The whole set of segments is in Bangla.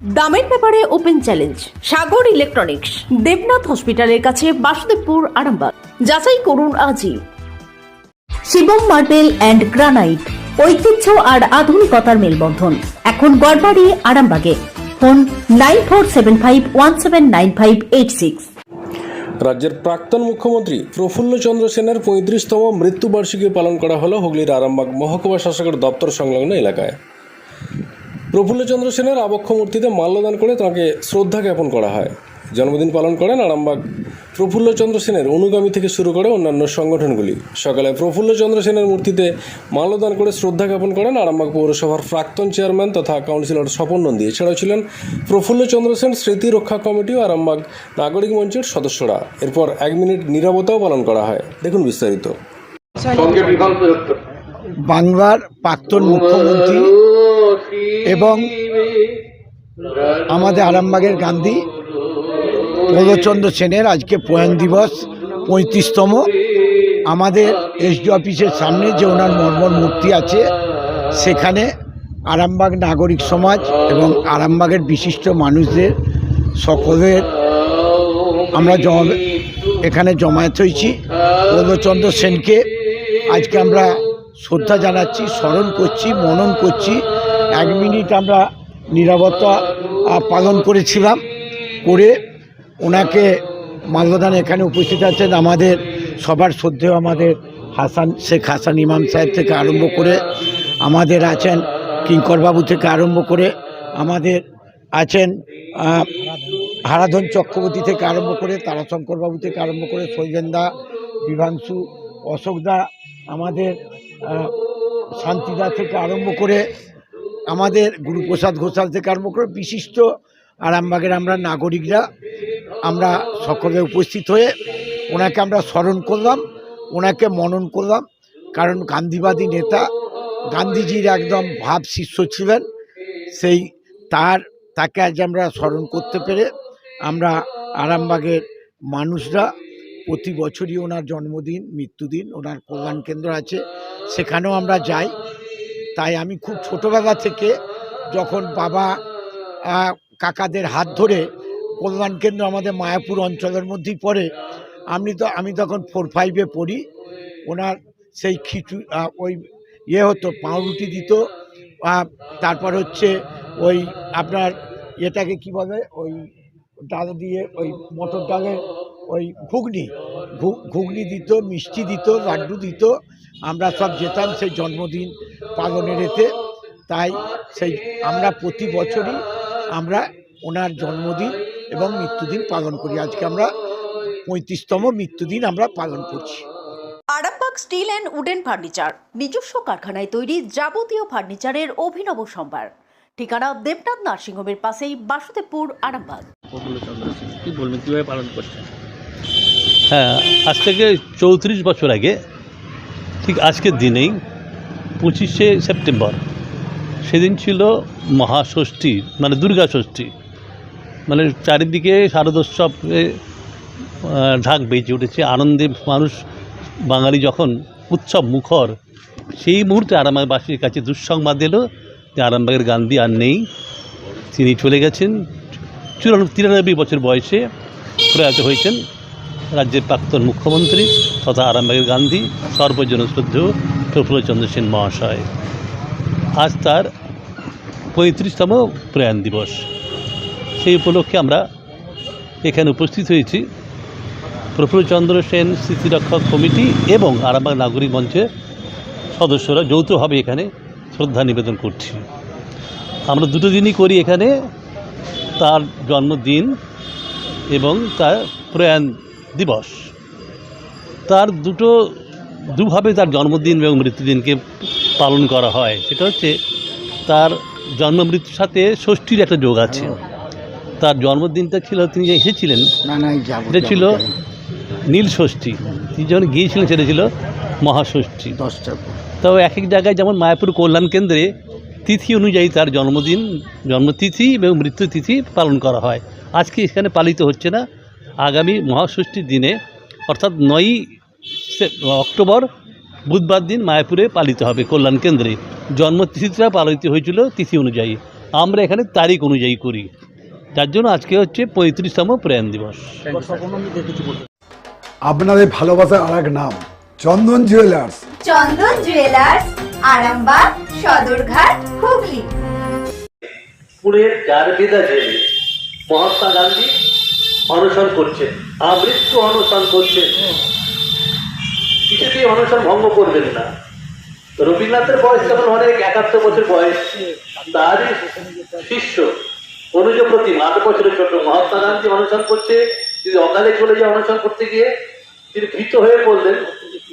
দামের ব্যাপারে open challenge, Sagar electronics, Debnath hospital কাছে বাসুদেবপুর, আরামবাগ। যাচাই করুন আজই। শিবম মার্বেল অ্যান্ড গ্রানাইট, ঐতিহ্য আর আধুনিকতার মেলবন্ধন। এখন গড়বাড়ি, আরামবাগে। Phone nine four seven five one seven nine five eight six. রাজ্যের প্রাক্তন মুখ্যমন্ত্রী প্রফুল্ল চন্দ্র সেনের পঁয়ত্রিশতম মৃত্যুবার্ষিকী পালন করা হলো হুগলির আরামবাগ মহকুমা শাসকের দপ্তর সংলগ্ন এলাকায়। প্রফুল্লচন্দ্র সেনের আবক্ষ মূর্তিতে মাল্যদান করে তাঁকে শ্রদ্ধা জ্ঞাপন করা হয়। জন্মদিন পালন করেন আরামবাগ প্রফুল্লচন্দ্র সেনের অনুগামী থেকে শুরু করে অন্যান্য সংগঠনগুলি। সকালে প্রফুল্লচন্দ্র সেনের মূর্তিতে মাল্যদান করে শ্রদ্ধা জ্ঞাপন করেন আরামবাগ পৌরসভার প্রাক্তন চেয়ারম্যান তথা কাউন্সিলর স্বপন নন্দী। এছাড়াও ছিলেন প্রফুল্লচন্দ্র সেন স্মৃতি রক্ষা কমিটি ও আরামবাগ নাগরিক মঞ্চের সদস্যরা। এরপর এক মিনিট নীরবতাও পালন করা হয়। দেখুন বিস্তারিত। বাংলার প্রাক্তন মুখ্যমন্ত্রী এবং আমাদের আরামবাগের গান্ধী প্রদচন্দ্র সেনের আজকে প্রয়াণ দিবস, পঁয়ত্রিশতম। আমাদের এসডি অফিসের সামনে যে ওনার মর্মর মূর্তি আছে, সেখানে আরামবাগ নাগরিক সমাজ এবং আরামবাগের বিশিষ্ট মানুষদের সকলের আমরা এখানে জমায়েত হয়েছি। প্রদচন্দ্র সেনকে আজকে আমরা শ্রদ্ধা জানাচ্ছি, স্মরণ করছি, মনন করছি। এক মিনিট আমরা নিরাপত্তা পালন করেছিলাম, করে ওনাকে মালদান এখানে উপস্থিত আছেন আমাদের সবার শ্রদ্ধেয় আমাদের হাসান, শেখ হাসান ইমাম সাহেব থেকে আরম্ভ করে আমাদের আছেন কিঙ্করবাবু থেকে আরম্ভ করে আমাদের আছেন হারাধন চক্রবর্তী থেকে আরম্ভ করে তারাশঙ্করবাবু থেকে আরম্ভ করে সৈজেন্দা, বিভাংশু অশোকদা আমাদের শান্তিদা থেকে আরম্ভ করে আমাদের গুরুপ্রসাদ ঘোষাল থেকে আরম্ভ করে বিশিষ্ট আরামবাগের আমরা নাগরিকরা, আমরা সকলে উপস্থিত হয়ে ওনাকে আমরা স্মরণ করলাম, ওনাকে মনন করলাম। কারণ গান্ধীবাদী নেতা, গান্ধীজির একদম ভাব শিষ্য ছিলেন, সেই তার, তাকে আজ আমরা স্মরণ করতে পেরে আমরা আরামবাগের মানুষরা প্রতি বছরই ওনার জন্মদিন, মৃত্যুদিন, ওনার কল্যাণ কেন্দ্র আছে, সেখানেও আমরা যাই। তাই আমি খুব ছোটোবেলা থেকে যখন বাবা কাকাদের হাত ধরে কল্যাণ কেন্দ্র আমাদের মায়াপুর অঞ্চলের মধ্যেই পড়ে, আমি তো, আমি তখন ফোর ফাইভে পড়ি। ওনার সেই খিচু ওই ইয়ে হতো, পাউরুটি দিত তারপর হচ্ছে ওই আপনার এটাকে কি বলে, ওই ডাল দিয়ে ওই মটর ডালের ওই ঘুগনি ঘুগনি দিত, মিষ্টি দিত, লাড্ডু দিত আমরা সব যেতাম সেই জন্মদিন পালনের এতে। তাই সেই আমরা প্রতি বছরই আমরা ওনার জন্মদিন এবং মৃত্যুদিন পালন করি। আজকে আমরা পঁয়ত্রিশতম মৃত্যুদিন আমরা পালন করছি। Arambagh steel and wooden furniture নিজস্ব কারখানায় তৈরি যাবতীয় ফার্নিচারের অভিনব সম্ভার। ঠিকানা দেবনাথ নার্সিংহোমের পাশেই বাসুদেবপুর আরামবাগ। কী বলবেন কীভাবে পালন করছেন? হ্যাঁ আজ থেকে চৌত্রিশ বছর আগে ঠিক আজকের দিনেই পঁচিশে সেপ্টেম্বর। সেদিন ছিল মহাষষ্ঠী মানে দুর্গা ষষ্ঠী মানে চারিদিকে শারদোৎসবে ঢাক বেজে উঠেছে। আনন্দে মানুষ, বাঙালি যখন উৎসব মুখর, সেই মুহূর্তে আরামবাগবাসীর কাছে দুঃসংবাদ এলো যে আরামবাগের গান্ধী আর নেই। তিনি চলে গেছেন। চুরানব্বই, তিরানব্বই বছর বয়সে প্রয়াত হয়েছেন। রাজ্যের প্রাক্তন মুখ্যমন্ত্রী তথা আরামবাগের গান্ধী সর্বজন শ্রদ্ধেয় প্রফুল্লচন্দ্র সেন মহাশয়। আজ তার পঁয়ত্রিশতম প্রয়াণ দিবস। সেই উপলক্ষে আমরা এখানে উপস্থিত হয়েছি। প্রফুল্লচন্দ্র সেন স্মৃতিরক্ষক কমিটি এবং আরামবাগ নাগরিক মঞ্চের সদস্যরা যৌথভাবে এখানে শ্রদ্ধা নিবেদন করছি। আমরা দুটো দিনই করি এখানে। তার জন্মদিন এবং তার প্রয়াণ দিবস। তার দুটো দুভাবে তার জন্মদিন এবং মৃত্যুদিনকে পালন করা হয়। সেটা হচ্ছে তার জন্ম মৃত্যুর সাথে ষষ্ঠীর একটা যোগ আছে। তার জন্মদিনটা ছিল তিনি যে এসেছিলেন এটা ছিল নীল ষষ্ঠী। তিনি যখন গিয়েছিলেন সেটা ছিল মহাষষ্ঠী। দশটা তাও এক এক জায়গায় যেমন মায়াপুর কল্যাণ কেন্দ্রে তিথি অনুযায়ী তার জন্মদিন জন্মতিথি এবং মৃত্যুতিথি পালন করা হয়। আজকে এখানে পালিত হচ্ছে না। আগামী মহাষষ্ঠীর দিনে অর্থাৎ নয়ই সে- অক্টোবর বুধবার দিন মায়াপুরে পালিত হবে কল্যাণ কেন্দ্রে। জন্মতিথিটা পালিত হয়েছিল তিথি অনুযায়ী। আমরা এখানে তারিখ অনুযায়ী করি। যার জন্য আজকে হচ্ছে পঁয়ত্রিশতম প্রয়াণ দিবস। আপনাদের ভালোবাসার আর এক নাম চন্দন জুয়েলার্স চন্দন জুয়েলার্স আরামবাগ সদরঘাট হুগলি। পুরের জারবেদা জেলে মহাত্মা গান্ধী অনশন করছেন আমৃত্যু অনশন করছেন কিছুতেই অনশন ভঙ্গ করবেন না। রবীন্দ্রনাথের বয়স তখন অনেক, একাত্তর বছর বয়স। তারই শিষ্য অনুজ প্রতিম আট বছরের ছোট। মহাত্মা গান্ধী অনশন করছে, যদি অকালে চলে যায় অনশন করতে গিয়ে, তিনি ভীত হয়ে পড়লেন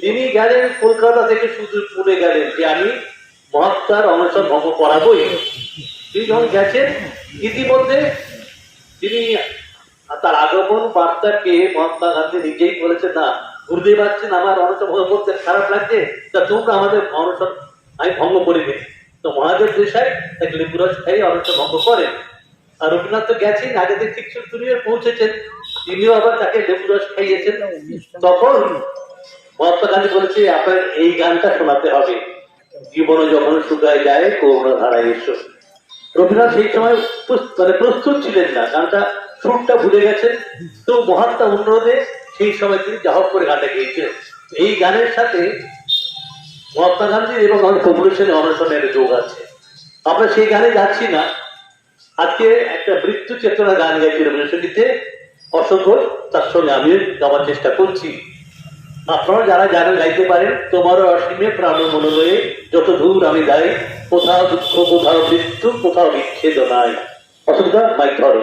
তিনি গেলেন কলকাতা থেকে শুধু পুনে গেলেন যে আমি মহাত্মার অনশন ভঙ্গ করাবই। তিনি যখন গেছেন, ইতিমধ্যে তিনি তার আগমন বার্তা পেয়ে মহাত্মা গান্ধী নিজেই বলেছেন, না, গুরুদেব আসছেন আমার অনশন করতে খারাপ লাগছে, তা তোমরা আমাদের অনশন আমি ভঙ্গ করিনি তো মহাদেব দেশাই এক লেবুরস খাই অনশন ভঙ্গ করেন। আর রবীন্দ্রনাথ তো গেছেন, আগে থেকে ঠিক তুমিও পৌঁছেছেন, তিনিও আবার তাকে লেবুরস খাইয়েছেন তখন মহাত্মা গান্ধী বলেছে, আপনার এই গানটা শোনাতে হবে। জীবনে যখন শুকায় যায় করুণা ধারায় এসো। রবীন্দ্রনাথ সেই সময় মানে প্রস্তুত ছিলেন না, গানটা সুরটা ভুলে গেছেন তো মহাত্মা অনুরোধে সেই সময় তিনি যাহক করে গানটা গেয়েছিলেন। এই গানের সাথে মহাত্মা গান্ধী এবং আমাদের কমল অনশনের যোগ আছে। আমরা সেই গানে যাচ্ছি না। আজকে একটা মৃত্যু চেতনা গান গাইছি রবীন্দ্রসঙ্গীতে। অসংখ্য, তার সঙ্গে আমি গাওয়ার চেষ্টা করছি। আপনারা যারা জানেন গাইতে পারেন, তোমারও অসীমে প্রাণ মনোলয়ে, যত দূর আমি গাই কোথাও দুঃখ, কোথাও মৃত্যু, কোথাও বিচ্ছেদ নাই। অসুবিধা, মাইক ধরো।